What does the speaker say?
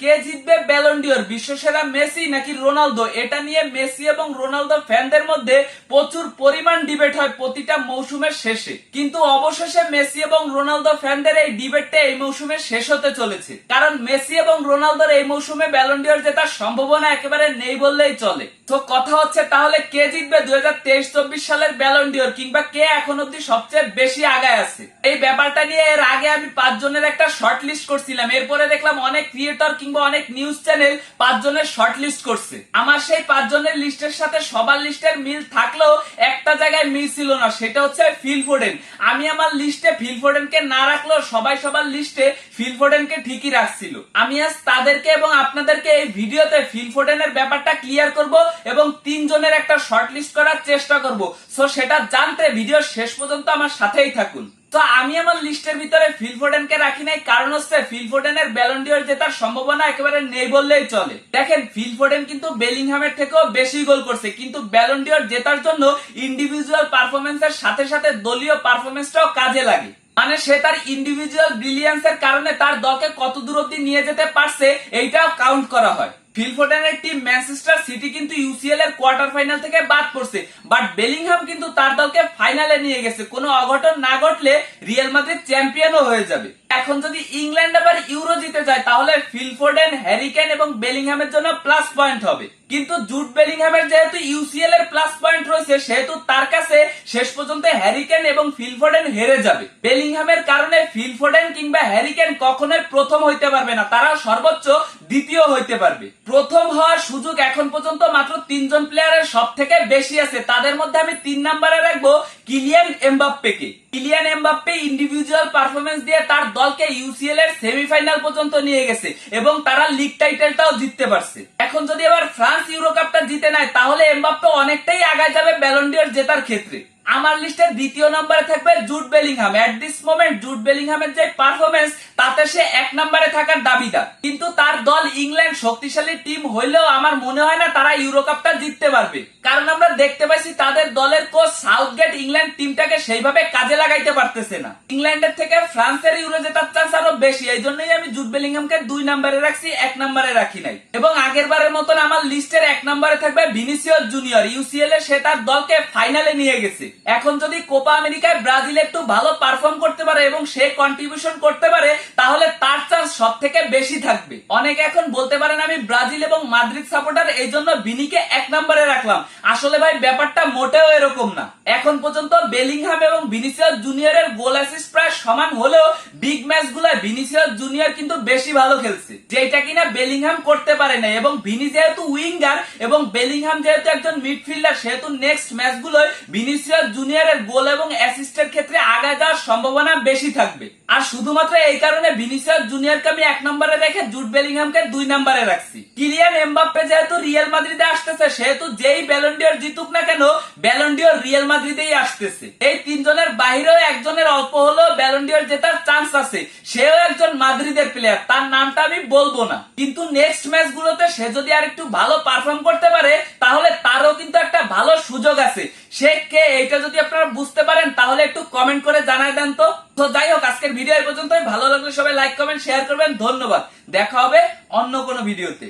কে জিতবে ব্যালন্ডিওর বিশ্বসেরা মেসি নাকি রোনালদো? এটা নিয়ে মেসি এবং রোনালদো ফ্যানদের মধ্যে প্রচুর পরিমাণ ডিবেট হয় প্রতিটা মৌসুমের শেষে। কিন্তু অবশেষে মেসি এবং রোনালদো ফ্যানদের এই ডিবেটটা এই মৌসুমে শেষ হতে চলেছে। কারণ মেসি এবং রোনালদোর এই মৌসুমে ব্যালন্ডিওর জেতার সম্ভাবনা একেবারে নেই বললেই চলে। তো কথা হচ্ছে তাহলে কে জিতবে দুই হাজার তেইশ চব্বিশ সালের ব্যালন্ডিওর কিংবা কে এখন অব্দি সবচেয়ে বেশি আগায় আছে? এই ব্যাপারটা নিয়ে এর আগে আমি পাঁচ জনের একটা শর্ট লিস্ট করছিলাম। এরপরে দেখলাম অনেক ক্রিয়েটর কিংবা অনেক নিউজ চ্যানেল পাঁচ জনের শর্ট লিস্ট করছে। আমার সেই পাঁচ জনের লিস্টের সাথে সবার লিস্টের মিল থাকলেও একটা জায়গায় মিল ছিল না, সেটা হচ্ছে ফিল ফোডেন আমি আমার লিস্টে ফিল ফোডেনকে না রাখলেও সবাই সবার লিস্টে ফিল ফোডেনকে ঠিকই রাখছিল। আমি আজ তাদেরকে এবং আপনাদেরকে এই ভিডিওতে ফিল ফোডেনের ব্যাপারটা ক্লিয়ার করব এবং তিনজনের একটা শর্ট লিস্ট করার চেষ্টা করব। সো সেটা জানতে ভিডিও শেষ পর্যন্ত আমার সাথেই থাকুন। তো আমি আমার লিস্টের ভিতরে ফিল ফোডেনকে রাখি নাই, কারণ হচ্ছে ফিল ফোডেনের ব্যালন্ডিয়র জেতার সম্ভাবনা একেবারে নেই বললেই চলে। দেখেন, ফিল ফোডেন কিন্তু বেলিংহামের থেকেও বেশি গোল করছে, কিন্তু ব্যালন্ডিয়র জেতার জন্য ইন্ডিভিজুয়াল পারফরমেন্সের সাথে সাথে দলীয় পারফরমেন্সটাও কাজে লাগে। মানে সে তার ইন্ডিভিজুয়াল ব্রিলিয়ান্সের কারণে তার দলকে কত দূর অব্দি নিয়ে যেতে পারছে, এইটাও কাউন্ট করা হয়। ফিল ফোডেনের টিম ম্যানচেস্টার সিটি কিন্তু ইউসিএল এর কোয়ার্টার ফাইনাল থেকে বাদ পড়ছে বাট বেলিংহাম কিন্তু তার দলকে ফাইনালে নিয়ে গেছে। কোনো অঘটন না ঘটলে রিয়াল মাদ্রিদ চ্যাম্পিয়নও হয়ে যাবে। এখন যদি ইংল্যান্ড আবার ইউরো জিতে যায়, তাহলে ফিল ফোডেন হ্যারিকেন এবং বেলিংহামের জন্য প্লাস পয়েন্ট হবে। কিন্তু জুট বেলিংহামের যেহেতু ইউসিএল এর প্লাস পয়েন্ট রয়েছে, সেহেতু তার কাছে শেষ পর্যন্ত হ্যারিকেন এবং ফিলফোডেন হেরে যাবে। বেলিংহামের কারণে ফিলফোডেন কিংবা হ্যারিকেন কখনোই প্রথম হইতে পারবে না, তারা সর্বোচ্চ দ্বিতীয় হইতে পারবে। প্রথম হওয়ার সুযোগ এখন পর্যন্ত মাত্র তিনজন প্লেয়ারের সব থেকে বেশি আছে। তাদের মধ্যে আমি তিন নম্বরে রাখব কিলিয়ান এমবাপ্পেকে। কিলিয়ান এমবাপ্পে ইন্ডিভিজুয়াল পারফরমেন্স দিয়ে তার দলকে ইউসিএল এর সেমিফাইনাল পর্যন্ত নিয়ে গেছে এবং তারা লিগ টাইটেলটাও জিততে পারছে। এখন যদি এবার ফ্রান্স ইউরো কাপটা জিতে নেয়, তাহলে এমবাপ্পে অনেকটাই আগায় যাবে ব্যালন্ডিয়র জেতার ক্ষেত্রে। আমার লিস্টের দ্বিতীয় নম্বরে থাকবে Jude Bellingham at this moment Jude বেলিংহামের যে পারফরমেন্স তাতে সে এক নম্বরে থাকার দাবিদার। কিন্তু দল ইংল্যান্ড শক্তিশালী টিম হইলেও আমার মনে হয় না তারা ইউরো কাপটা জিততে পারবে। কারণ আমরা দেখতে পাইছি তাদের দলের কোচ সাউথগেট ইংল্যান্ড টিমটাকে সেইভাবে কাজে লাগাইতে পারতেছে না। ইংল্যান্ডের থেকে ফ্রান্সের ইউরো জেতার চান্স আরও বেশি, এই জন্যই আমি জুট বেলিংহামকে দুই নম্বরে রাখছি, এক নম্বরে রাখি নাই। এবং আগের বারের মতন আমার লিস্টের এক নম্বরে থাকবে ভিনিসিয়াস জুনিয়র ইউসিএল এ সে তার দলকে ফাইনালে নিয়ে গেছে। এখন যদি কোপা আমেরিকায় ব্রাজিল একটু ভালো পারফর্ম করতে পারে এবং সে কন্ট্রিবিউশন করতে পারে, তাহলে সব থেকে বেশি থাকবে। অনেকে এখন বলতে পারেন আমি ব্রাজিল এবং মাদ্রিদ সাপোর্টার, এই জন্য বিনিকে এক নম্বরে রাখলাম। আসলে ভাই, ব্যাপারটা মোটেও এরকম না। এখন পর্যন্ত বেলিংহাম এবং ভিনিসিয়াস জুনিয়রের গোল অ্যাসিস্ট প্রায় সমান হলেও বিগ ম্যাচ গুলায় ভিনিসিয়াস জুনিয়র কিন্তু বেশি ভালো খেলছে। যেটা কিনা বেলিংহাম করতে পারে না এবং ভিনি যেহেতু উইঙ্গার এবং বেলিংহাম যেহেতু একজন মিডফিল্ডার, সেহেতু নেক্সট ম্যাচগুলোয় ভিনিসিয়াস জুনিয়রের গোল এবং অ্যাসিস্টের ক্ষেত্রে আগায় যাওয়ার সম্ভাবনা বেশি থাকবে। আর শুধুমাত্র এই কারণে ভিনিসিয়াস জুনিয়রকে আমি এক নম্বরে রেখে জুট বেলিংহামকে দুই নম্বরে রাখছি। কিলিয়ান এমবাপ্পে যেহেতু রিয়েল মাদ্রিদে আসতেছে, সেহেতু যেই ব্যালন্ডিয়র জিতুক না কেন ব্যালন্ডিয়র রিয়েল মাদ্রিদেই আসতেছে। এই তিনজনের বাহিরেও একজনের অল্প হলেও ব্যালন্ডিয়র জেতার চান্স আছে। সেও একজন মাদ্রিদের প্লেয়ার তার নামটা আমি বলব না। কিন্তু নেক্সট ম্যাচ গুলোতে সে যদি আর একটু ভালো পারফর্ম করতে পারে, তাহলে তারও কিন্তু একটা ভালো সুযোগ আছে। সে কে এটা যদি আপনারা বুঝতে পারেন, তাহলে একটু কমেন্ট করে জানাই দেন তো। তো যাই হোক, আজকের ভিডিও এই পর্যন্তই। ভালো লাগলে সবাই লাইক কমেন্ট শেয়ার করবেন। ধন্যবাদ। দেখা হবে অন্য কোনো ভিডিওতে